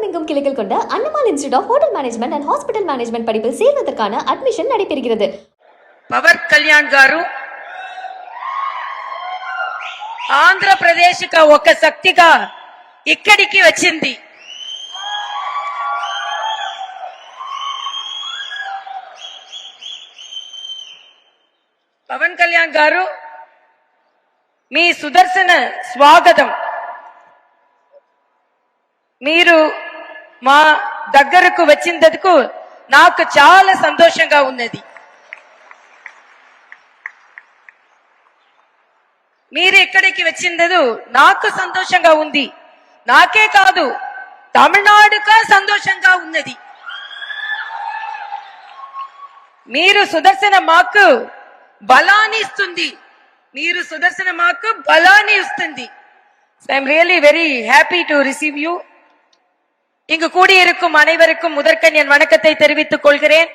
தமிழகம் எங்கும் கிளைகள் கொண்ட Annamal institute of hotel management and hospital management படிப்பில் சேர்வதற்கான அட்மிஷன் நடைபெறுகிறது పవన్ కళ్యాణ్ గారు ఆంధ్రప్రదేశ్ ఒక శక్తిగా ఇక్కడికి వచ్చింది పవన్ కళ్యాణ్ గారు మీ సుదర్శన స్వాగతం మీరు మా దగ్గరకు వచ్చినందుకు నాకు చాలా సంతోషంగా ఉన్నది. మీరు ఇక్కడికి వచ్చిందదు నాకు సంతోషంగా ఉంది. నాకే కాదు తమిళనాడుగా సంతోషంగా ఉన్నది. మీరు సుదర్శన మాకు బలాన్ని ఇస్తుంది. మీరు సుదర్శన మాకు బలాన్ని ఇస్తుంది. I'm really very happy to receive you இங்கு கூடியிருக்கும் அனைவருக்கும் முதற்கண் என் வணக்கத்தை தெரிவித்துக் கொள்கிறேன்.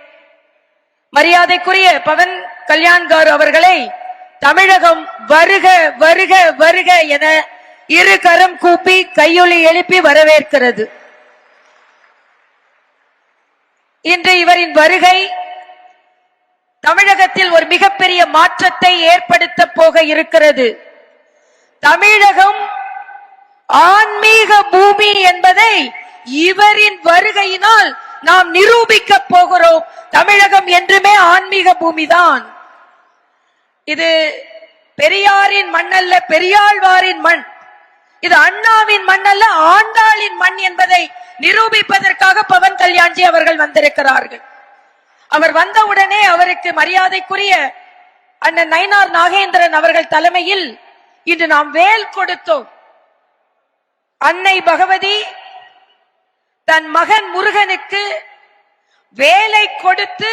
மரியாதைக்குரிய பவன் கல்யாண் கார் அவர்களை தமிழகம் வருக வருக வருக என இரு கரம் கூப்பி கையொலி எழுப்பி வரவேற்கிறது. இன்று இவரின் வருகை தமிழகத்தில் ஒரு மிகப்பெரிய மாற்றத்தை ஏற்படுத்த போக இருக்கிறது. தமிழகம் ஆன்மீக பூமி என்பதை இவரின் வருகையினால் நாம் நிரூபிக்க போகிறோம். தமிழகம் என்றுமே ஆன்மீக பூமிதான். இது பெரியாரின் மண் அல்ல பெரியாழ்வாரின் மண். இது அண்ணாவின் மண் அல்ல ஆண்டாளின் மண் என்பதை நிரூபிப்பதற்காக பவன் கல்யாண்ஜி அவர்கள் வந்திருக்கிறார்கள். அவர் வந்தவுடனே அவருக்கு மரியாதைக்குரிய அண்ணன் நயினார் நாகேந்திரன் அவர்கள் தலைமையில் இன்று நாம் வேல் கொடுத்தோம். அன்னை பகவதி தன் மகன் முருகனுக்கு வேலை கொடுத்து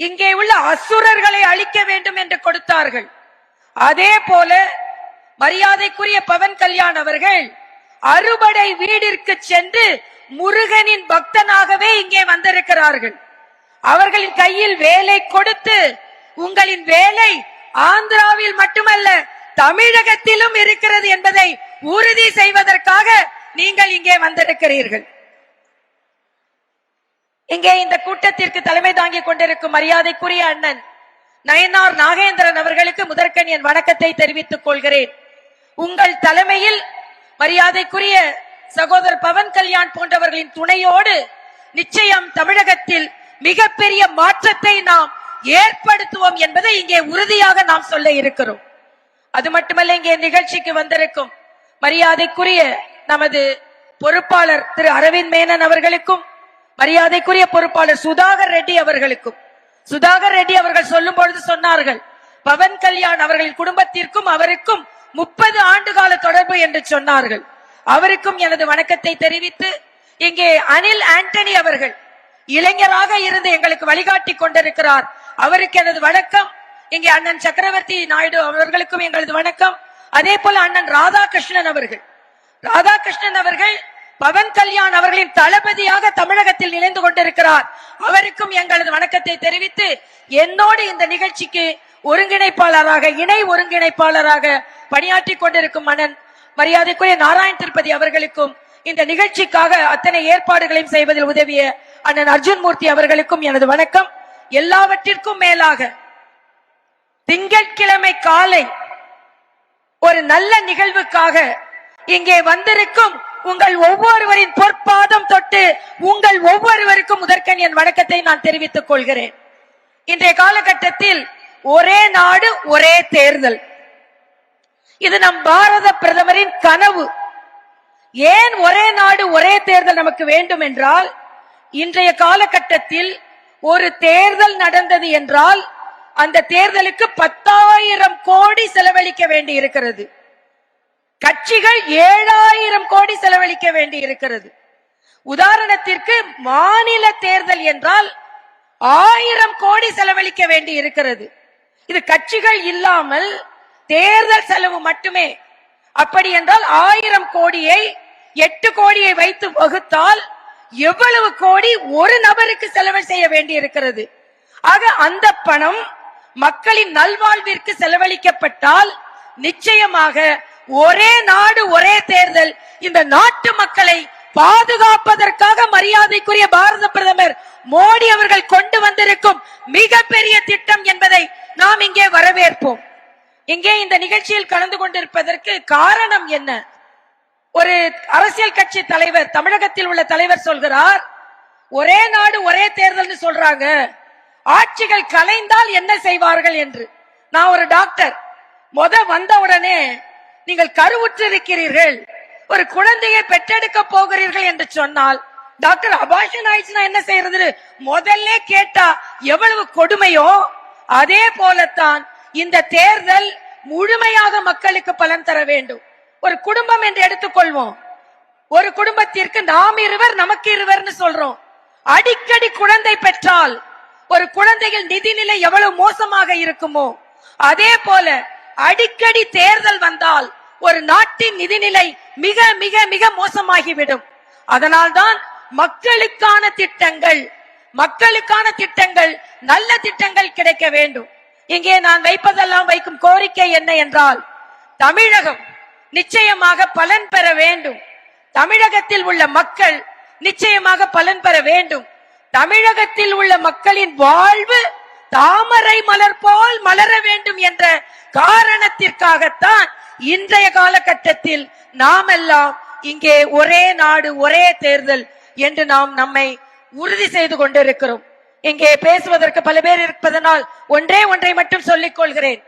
இங்கே உள்ள அசுரர்களை அழிக்க வேண்டும் என்று கொடுத்தார்கள். அதே போல மரியாதைக்குரிய பவன் கல்யாண் அவர்கள் அறுபடை வீடிற்கு சென்று முருகனின் பக்தனாகவே இங்கே வந்திருக்கிறார்கள். அவர்களின் கையில் வேலை கொடுத்து உங்களின் வேலை ஆந்திராவில் மட்டுமல்ல தமிழகத்திலும் இருக்கிறது என்பதை உறுதி செய்வதற்காக நீங்கள் இங்கே வந்திருக்கிறீர்கள். இங்கே இந்த கூட்டத்திற்கு தலைமை தாங்கிக் கொண்டிருக்கும் மரியாதைக்குரிய அண்ணன் நயனார் நாகேந்திரன் அவர்களுக்கு முதற்கண் என் வணக்கத்தை தெரிவித்துக் கொள்கிறேன். உங்கள் தலைமையில் மரியாதைக்குரிய சகோதரர் பவன் கல்யாண் போன்றவர்களின் துணையோடு நிச்சயம் தமிழகத்தில் மிகப்பெரிய மாற்றத்தை நாம் ஏற்படுத்துவோம் என்பதை இங்கே உறுதியாக நாம் சொல்ல இருக்கிறோம். அது மட்டுமல்ல இங்கே நிகழ்ச்சிக்கு வந்திருக்கும் மரியாதைக்குரிய நமது பொறுப்பாளர் திரு அரவிந்த் மேனன் அவர்களுக்கும் மரியாதைக்குரிய பொறுப்பாளர் சுதாகர் ரெட்டி அவர்களுக்கும் சுதாகர் ரெட்டி அவர்கள் சொல்லும் பொழுது சொன்னார்கள் பவன் கல்யாண் அவர்களின் குடும்பத்திற்கும் அவருக்கும் முப்பது ஆண்டு கால தொடர்பு என்று சொன்னார்கள். அவருக்கும் எனது வணக்கத்தை தெரிவித்து இங்கே அனில் ஆண்டனி அவர்கள் இளைஞராக இருந்து எங்களுக்கு வழிகாட்டி கொண்டிருக்கிறார். அவருக்கு எனது வணக்கம். இங்கே அண்ணன் சக்கரவர்த்தி நாயுடு அவர்களுக்கும் எங்களது வணக்கம். அதே போல அண்ணன் ராதாகிருஷ்ணன் அவர்கள். ராதாகிருஷ்ணன் அவர்கள் பவன் கல்யாண் அவர்களின் தளபதியாக தமிழகத்தில் இணைந்து கொண்டிருக்கிறார். அவருக்கும் எங்களது வணக்கத்தை தெரிவித்து என்னோடு இந்த நிகழ்ச்சிக்கு ஒருங்கிணைப்பாளராக இணை ஒருங்கிணைப்பாளராக பணியாற்றி கொண்டிருக்கும் மனன் மரியாதைக்குரிய நாராயண் திருப்பதி அவர்களுக்கும் இந்த நிகழ்ச்சிக்காக அத்தனை ஏற்பாடுகளையும் செய்வதில் உதவிய அண்ணன் அர்ஜுன் மூர்த்தி அவர்களுக்கும் எனது வணக்கம். எல்லாவற்றிற்கும் மேலாக திங்கட்கிழமை காலை ஒரு நல்ல நிகழ்வுக்காக இங்கே வந்திருக்கும் உங்கள் ஒவ்வொருவரின் பொற்பாதம் தொட்டு உங்கள் ஒவ்வொருவருக்கும் முதற்கண் என் வணக்கத்தை நான் தெரிவித்துக் கொள்கிறேன். இன்றைய காலகட்டத்தில் ஒரே நாடு ஒரே தேர்தல். இது நம் பாரத பிரதமரின் கனவு. ஏன் ஒரே நாடு ஒரே தேர்தல் நமக்கு வேண்டும் என்றால் இன்றைய காலகட்டத்தில் ஒரு தேர்தல் நடந்தது என்றால் அந்த தேர்தலுக்கு பத்தாயிரம் கோடி செலவழிக்க வேண்டி இருக்கிறது கட்சிகள் ஏழாயிரம் கோடி செலவழிக்க வேண்டி இருக்கிறது உதாரணத்திற்கு மாநில தேர்தல் என்றால் ஆயிரம் கோடி செலவழிக்க வேண்டி இருக்கிறது இது கட்சிகள் இல்லாமல் தேர்தல் செலவு மட்டுமே. அப்படி என்றால் ஆயிரம் கோடியை எட்டு கோடியை வைத்து வகுத்தால் எவ்வளவு கோடி ஒரு நபருக்கு செலவு செய்ய வேண்டி இருக்கிறது ஆக அந்த பணம் மக்களின் நல்வாழ்விற்கு செலவழிக்கப்பட்டால் நிச்சயமாக ஒரே நாடு ஒரே தேர்தல். இந்த நாட்டு மக்களை பாதுகாப்பதற்காக மரியாதைக்குரிய பாரத பிரதமர் மோடி அவர்கள் கொண்டு வந்திருக்கும் மிகப்பெரிய திட்டம் என்பதை நாம் இங்கே வரவேற்போம். இங்கே இந்த நிகழ்ச்சியில் கலந்து கொண்டிருப்பதற்கு காரணம் என்ன? ஒரு அரசியல் கட்சி தலைவர் தமிழகத்தில் உள்ள தலைவர் சொல்கிறார் ஒரே நாடு ஒரே தேர்தல்னு சொல்றாங்க. ஆட்சிகள் கலைந்தால் என்ன செய்வார்கள்? என்று. நான் ஒரு டாக்டர். முத வந்த உடனே நீங்கள் கருவுற்றிருக்கிறீர்கள். ஒரு குழந்தையை பெற்றெடுக்க போகிறீர்கள் என்று சொன்னால் டாக்டர் அபாஷன் ஆயிடுச்சுன்னா என்ன செய்யறது முதல்ல கேட்டா எவ்வளவு கொடுமையோ? அதே போலத்தான் இந்த தேர்தல் முழுமையாக மக்களுக்கு பலன் தர வேண்டும். ஒரு குடும்பம் என்று எடுத்துக்கொள்வோம். ஒரு குடும்பத்திற்கு நாம் இருவர் நமக்கு இருவர்னு சொல்றோம். அடிக்கடி குழந்தை பெற்றால் ஒரு குழந்தைகள் நிதிநிலை எவ்வளவு மோசமாக இருக்குமோ? அதே போல அடிக்கடி தேர்தல் வந்தால் ஒரு நாட்டின் நிதிநிலை மிக மிக மிக மோசமாகிவிடும். அதனால்தான் மக்களுக்கான திட்டங்கள் மக்களுக்கான திட்டங்கள் நல்ல திட்டங்கள் கிடைக்க வேண்டும். இங்கே நான் வைப்பதெல்லாம் வைக்கும் கோரிக்கை என்ன என்றால் தமிழகம் நிச்சயமாக பலன் பெற வேண்டும். தமிழகத்தில் உள்ள மக்கள் நிச்சயமாக பலன் பெற வேண்டும். தமிழகத்தில் உள்ள மக்களின் வாழ்வு தாமரை மலர் போல் மலர வேண்டும் என்ற காரணத்திற்காகத்தான் இன்றைய காலகட்டத்தில் நாம் எல்லாம் இங்கே ஒரே நாடு ஒரே தேர்தல் என்று நாம் நம்மை உறுதி செய்து கொண்டிருக்கிறோம். இங்கே பேசுவதற்கு பல பேர் இருப்பதனால் ஒன்றே ஒன்றை மட்டும் சொல்லிக் கொள்கிறேன்.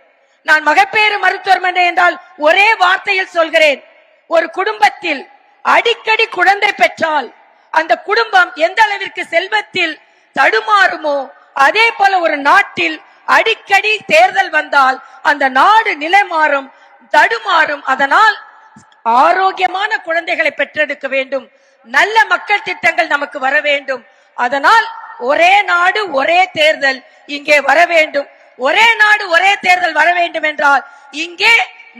நான் மகப்பேறு மருத்துவமனை என்றால் ஒரே வார்த்தையில் சொல்கிறேன். ஒரு குடும்பத்தில் அடிக்கடி குழந்தை பெற்றால் அந்த குடும்பம் எந்த அளவிற்கு செல்வத்தில் தடுமாறுமோ அதே போல ஒரு நாட்டில் அடிக்கடி தேர்தல் வந்தால் அந்த நாடு நிலை மாறும் தடுமாறும். அதனால் ஆரோக்கியமான குழந்தைகளை பெற்றெடுக்க வேண்டும். நல்ல மக்கள் திட்டங்கள் நமக்கு வர வேண்டும். அதனால் ஒரே நாடு ஒரே தேர்தல் இங்கே வர வேண்டும். ஒரே நாடு ஒரே தேர்தல் வர வேண்டும் என்றால் இங்கே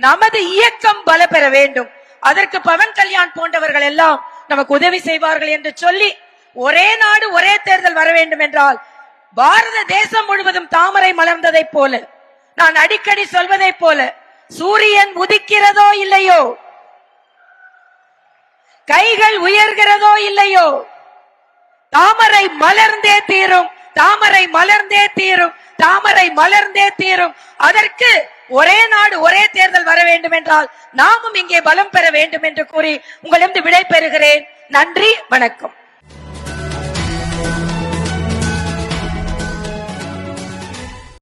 நமது இயக்கம் பல பெற வேண்டும். அதற்கு பவன் கல்யாண் போன்றவர்கள் எல்லாம் நமக்கு உதவி செய்வார்கள் என்று சொல்லி ஒரே நாடு ஒரே தேர்தல் வர வேண்டும் என்றால் பாரத தேசம் முழுவதும் தாமரை மலர்ந்ததைப் போல நான் அடிக்கடி சொல்வதைப் போல சூரியன் உதிக்கிறதோ இல்லையோ? கைகள் உயர்கிறதோ இல்லையோ? தாமரை மலர்ந்தே தீரும் தாமரை மலர்ந்தே தீரும் தாமரை மலர்ந்தே தீரும். அதற்கு ஒரே நாடு ஒரே தேர்தல் வர வேண்டும் என்றால் நாமும் இங்கே பலம் பெற வேண்டும் என்று கூறி உங்களிடம் விடை பெறுகிறேன். நன்றி வணக்கம்.